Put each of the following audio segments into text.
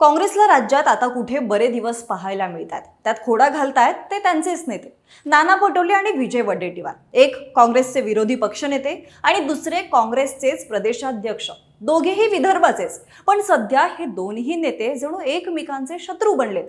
काँग्रेसला राज्यात आता कुठे बरे दिवस पाहायला मिळतात? त्यात खोडा घालतायत ते त्यांचेच नेते. नाना पटोले आणि विजय वडेट्टीवार. एक काँग्रेसचे विरोधी पक्षनेते आणि दुसरे काँग्रेसचेच प्रदेशाध्यक्ष. दोघेही विदर्भाचेच. पण सध्या हे दोन्ही नेते जणू एकमेकांचे शत्रू बनलेत.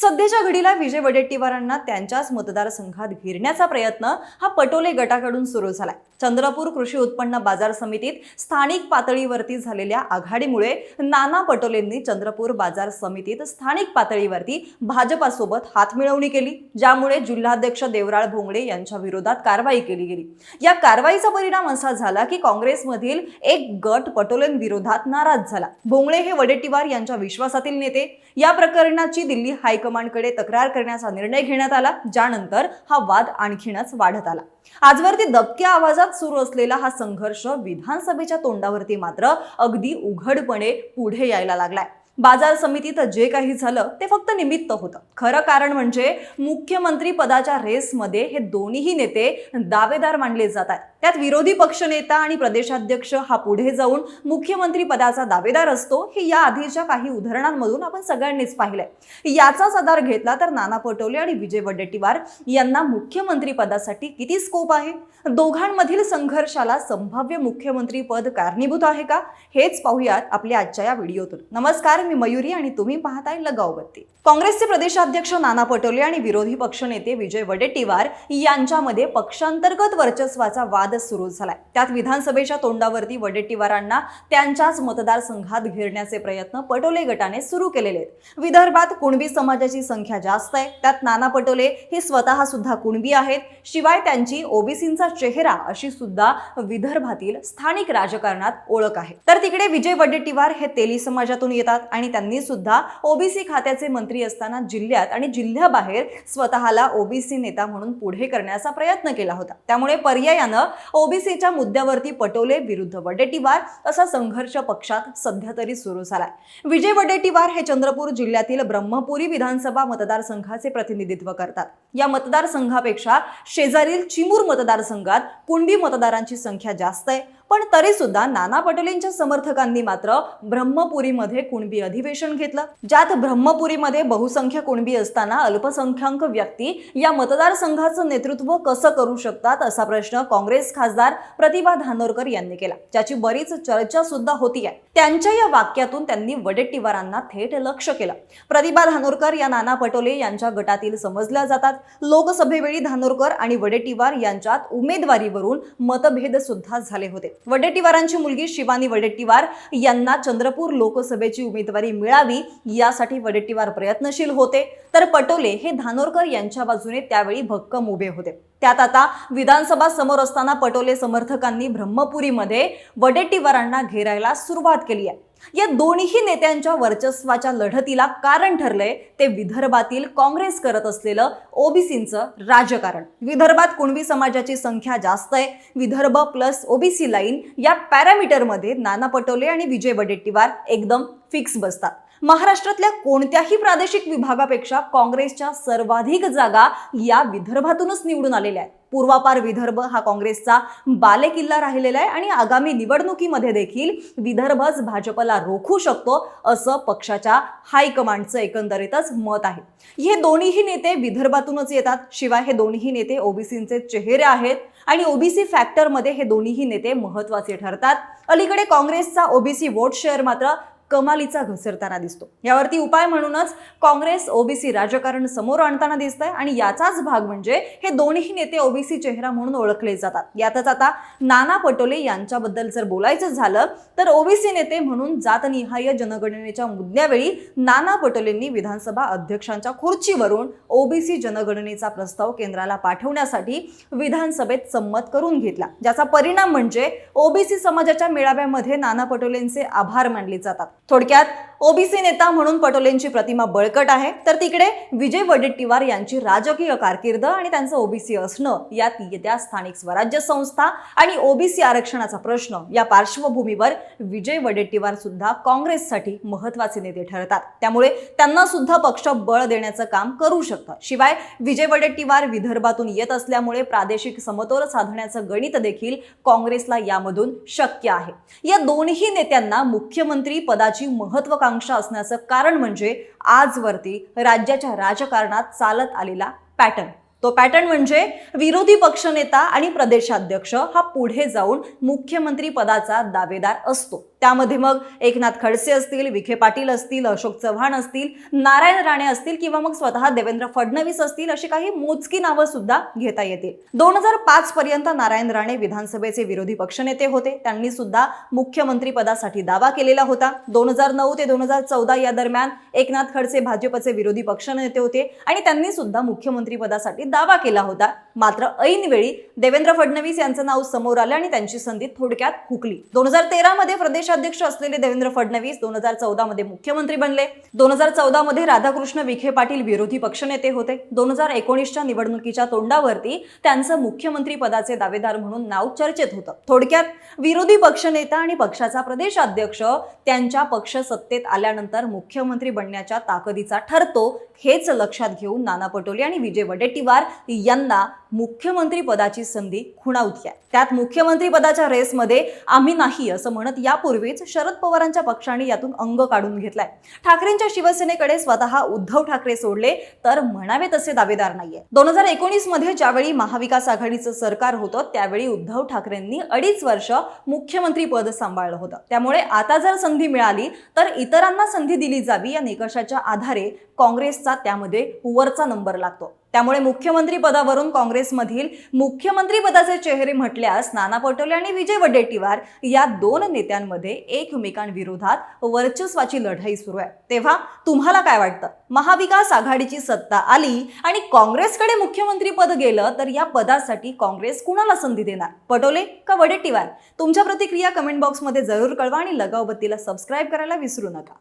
सध्याच्या घडीला विजय वडेट्टीवारांना त्यांच्याच मतदारसंघात घेरण्याचा प्रयत्न हा पटोले गटाकडून सुरू झालाय. चंद्रपूर कृषी उत्पन्न बाजार समितीत स्थानिक पातळीवरती झालेल्या आघाडीमुळे नाना पटोलेंनी चंद्रपूर बाजार समितीत स्थानिक पातळीवरती भाजपासोबत हातमिळवणी केली ज्यामुळे जिल्हाध्यक्ष देवराळ भोंगडे यांच्या विरोधात कारवाई केली गेली. या कारवाईचा परिणाम असा झाला की काँग्रेसमधील एक गट पटोलेंविरोधात नाराज झाला. भोंगळे हे वडेट्टीवार यांच्या विश्वासातील नेते. या प्रकरणाची दिल्ली हायकमांडकडे तक्रार करण्याचा निर्णय घेण्यात आला ज्यानंतर हा वाद आणखीनच वाढत आला. आजवरती दबक्या आवाजात सुरू असलेला हा संघर्ष विधानसभेच्या तोंडावरती मात्र अगदी उघडपणे पुढे यायला लागलाय. बाजार समितीत जे काही झालं ते फक्त निमित्त होतं. खरं कारण म्हणजे मुख्यमंत्री पदाच्या रेसमध्ये हे दोन्ही नेते दावेदार मानले जात आहेत. त्यात विरोधी पक्षनेता आणि प्रदेशाध्यक्ष हा पुढे जाऊन मुख्यमंत्री पदाचा दावेदार असतो हे या आधीच्या काही उदाहरणांमधून आपण सगळ्यांनीच पाहिलंय. याचाच आधार घेतला तर नाना पटोले आणि विजय वडेट्टीवार यांना मुख्यमंत्री पदासाठी किती स्कोप आहे? दोघांमधील संघर्षाला संभाव्य मुख्यमंत्री पद कारणीभूत आहे का? हेच पाहूयात आपल्या आजच्या या व्हिडिओतून. नमस्कार मी मयुरी आणि तुम्ही पाहताय लगावबत्ती. काँग्रेसचे प्रदेशाध्यक्ष नाना पटोले आणि विरोधी पक्षनेते विजय वडेट्टीवार यांच्यामध्ये पक्षांतर्गत वर्चस्वाचा वाद सुरू झालाय. त्यात विधानसभेच्या तोंडावरती वडेट्टीवारांना त्यांच्याच मतदारसंघात घेरण्याचे प्रयत्न पटोले गटाने सुरू केलेले आहेत. विदर्भात कुणबी समाजाची संख्या जास्त आहे. त्यात नाना पटोले हे स्वतः सुद्धा कुणबी आहेत. शिवाय त्यांची ओबीसींचा चेहरा अशी सुद्धा विदर्भातील स्थानिक राजकारणात ओळख आहे. तर तिकडे विजय वडेट्टीवार हे तेली समाजातून येतात आणि त्यांनी सुद्धा ओबीसी खात्याचे मंत्री असताना जिल्ह्यात आणि जिल्ह्याबाहेर स्वतःला ओबीसी नेता म्हणून पुढे करण्याचा प्रयत्न केला होता. त्यामुळे पर्यायानं ओबीसीच्या मुद्द्यावरती पटोले विरुद्ध वडेट्टीवार असा संघर्ष पक्षात सध्या तरी सुरू झालाय. विजय वडेट्टीवार हे चंद्रपूर जिल्ह्यातील ब्रह्मपुरी विधानसभा मतदारसंघाचे प्रतिनिधित्व करतात. या मतदारसंघापेक्षा शेजारील चिमूर मतदारसंघात कुणबी मतदारांची संख्या जास्त आहे? पण तरी सुद्धा नाना पटोलेंच्या समर्थकांनी मात्र ब्रह्मपुरीमध्ये कुणबी अधिवेशन घेतलं. ज्यात ब्रह्मपुरीमध्ये बहुसंख्य कुणबी असताना अल्पसंख्याक व्यक्ती या मतदारसंघाचं नेतृत्व कसं करू शकतात असा प्रश्न काँग्रेस खासदार प्रतिभा धानोरकर यांनी केला. ज्याची बरीच चर्चा सुद्धा होती आहे. त्यांच्या या वाक्यातून त्यांनी वडेट्टीवारांना थेट लक्ष केलं. प्रतिभा धानोरकर या नाना पटोले यांच्या गटातील समजल्या जातात. लोकसभेवेळी धानोरकर आणि वडेट्टीवार यांच्यात उमेदवारीवरून मतभेद सुद्धा झाले होते. वडेट्टीवारांची मुलगी शिवानी वडेट्टीवार यांना चंद्रपूर लोकसभेची उमेदवारी मिळावी यासाठी वडेट्टीवार प्रयत्नशील होते. तर पटोले हे धानोरकर यांच्या बाजूने त्यावेळी भक्कम उभे होते. त्यात आता विधानसभा समोर असताना पटोले समर्थकांनी ब्रह्मपुरीमध्ये वडेट्टीवारांना घेरायला सुरुवात केली आहे. या दोन्ही नेत्यांच्या वर्चस्वाच्या लढतीला कारण ठरलंय ते विदर्भातील काँग्रेस करत असलेलं ओबीसींचं राजकारण. विदर्भात कुणबी समाजाची संख्या जास्त आहे विदर्भ प्लस ओबीसी लाईन या पॅरामीटरमध्ये नाना पटोले आणि विजय वडेट्टीवार एकदम फिक्स बसतात. महाराष्ट्रातल्या कोणत्याही प्रादेशिक विभागापेक्षा काँग्रेसच्या सर्वाधिक जागा या विदर्भातूनच निवडून आलेल्या आहेत. पूर्वापार विदर्भ हा काँग्रेसचा बालेकिल्ला राहिलेला आहे आणि आगामी निवडणुकीमध्ये देखील विदर्भच भाजपला रोखू शकतो असं पक्षाच्या हायकमांडचं एकंदरीतच मत आहे. हे दोन्हीही नेते विदर्भातूनच येतात. शिवाय हे दोन्ही नेते ओबीसींचे चेहरे आहेत आणि ओबीसी फॅक्टरमध्ये हे दोन्हीही नेते महत्त्वाचे ठरतात. अलीकडे काँग्रेसचा ओबीसी वोट शेअर मात्र कमालीचा घसरताना दिसतो. यावरती उपाय म्हणूनच काँग्रेस ओबीसी राजकारण समोर आणताना दिसत आहे आणि याचाच भाग म्हणजे हे दोन्ही नेते ओबीसी चेहरा म्हणून ओळखले जातात. यातच आता नाना पटोले यांच्याबद्दल जर बोलायचं झालं तर ओबीसी नेते म्हणून जातनिहाय जनगणनेच्या मुद्द्यावेळी नाना पटोलेंनी विधानसभा अध्यक्षांच्या खुर्चीवरून ओबीसी जनगणनेचा प्रस्ताव केंद्राला पाठवण्यासाठी विधानसभेत संमत करून घेतला. ज्याचा परिणाम म्हणजे ओबीसी समाजाच्या मेळाव्यामध्ये नाना पटोलेंचे आभार मानले जातात. थोडक्यात ओबीसी नेता म्हणून पटोलेंची प्रतिमा बळकट आहे. तर तिकडे विजय वडेट्टीवार यांची राजकीय कारकीर्द आणि त्यांचं ओबीसी असणं यात येत्या स्थानिक स्वराज्य संस्था आणि ओबीसी आरक्षणाचा प्रश्न या पार्श्वभूमीवर विजय वडेट्टीवार सुद्धा काँग्रेससाठी महत्त्वाचे नेते ठरतात. त्यामुळे त्यांना सुद्धा पक्ष बळ देण्याचं काम करू शकतं. शिवाय विजय वडेट्टीवार विदर्भातून येत असल्यामुळे प्रादेशिक समतोल साधण्याचं गणित देखील काँग्रेसला यामधून शक्य आहे. या दोन्ही नेत्यांना मुख्यमंत्री पदाची महत्वाकांक्षा महत्वाकांक्षा असण्याचं कारण म्हणजे आजवरती राज्याच्या राजकारणात चालत आलेला पॅटर्न. तो पॅटर्न म्हणजे विरोधी पक्षनेता आणि प्रदेशाध्यक्ष हा पुढे जाऊन मुख्यमंत्री पदाचा दावेदार असतो. त्यामध्ये मग एकनाथ खडसे असतील विखे पाटील असतील अशोक चव्हाण असतील नारायण राणे असतील किंवा मग स्वतः देवेंद्र फडणवीस असतील अशी काही मोजकी नावं सुद्धा घेता येतील. दोन हजार पाच पर्यंत नारायण राणे विधानसभेचे विरोधी पक्षनेते होते. त्यांनी सुद्धा मुख्यमंत्री पदासाठी दावा केलेला होता. दोन हजार नऊ ते दोन हजार चौदा या दरम्यान एकनाथ खडसे भाजपचे विरोधी पक्षनेते होते आणि त्यांनी सुद्धा मुख्यमंत्री पदासाठी दावा केला होता. मात्र ऐनवेळी देवेंद्र फडणवीस यांचं नाव समोर आलं आणि त्यांची संधी थोडक्यात हुकली. दोन हजार तेरामध्ये प्रदेशाध्यक्ष असलेले देवेंद्र फडणवीस दोन हजार चौदामध्ये मुख्यमंत्री बनले. दोन हजार चौदामध्ये राधाकृष्ण विखे पाटील विरोधी पक्षनेते होते. दोन हजार एकोणीसच्या निवडणुकीच्या तोंडावरती त्यांचं मुख्यमंत्री पदाचे दावेदार म्हणून नाव चर्चेत होतं. थोडक्यात विरोधी पक्षनेता आणि पक्षाचा प्रदेशाध्यक्ष त्यांच्या पक्ष सत्तेत आल्यानंतर मुख्यमंत्री बनण्याच्या ताकदीचा ठरतो हेच लक्षात घेऊन नाना पटोले आणि विजय वडेट्टीवार यांना मुख्यमंत्री पदाची संधी खुणावती आहे. त्यात मुख्यमंत्री पदाच्या रेसमध्ये आम्ही नाही असं म्हणत यापूर्वीच शरद पवारांच्या पक्षाने यातून अंग काढून घेतलाय. ठाकरेंच्या शिवसेनेकडे स्वतः उद्धव ठाकरे सोडले तर म्हणावे तसे दावेदार नाहीये. दोन हजार एकोणीसमध्ये ज्यावेळी महाविकास आघाडीचं सरकार होतं त्यावेळी उद्धव ठाकरेंनी अडीच वर्ष मुख्यमंत्री पद सांभाळलं होतं. त्यामुळे आता जर संधी मिळाली तर इतरांना संधी दिली जावी या निकषाच्या आधारे काँग्रेसचा त्यामध्ये वरचा नंबर लागतो. त्यामुळे मुख्यमंत्री पदावरून काँग्रेसमधील मुख्यमंत्री पदाचे चेहरे म्हटल्यास नाना पटोले आणि विजय वडेट्टीवार या दोन नेत्यांमध्ये एकमेकांविरोधात वर्चस्वाची लढाई सुरू आहे. तेव्हा तुम्हाला काय वाटतं? महाविकास आघाडीची सत्ता आली आणि काँग्रेसकडे मुख्यमंत्री पद गेलं तर या पदासाठी काँग्रेस कुणाला संधी देणार? पटोले का वडेट्टीवार? तुमच्या प्रतिक्रिया कमेंट बॉक्समध्ये जरूर कळवा आणि लगावबत्तीला सबस्क्राईब करायला विसरू नका.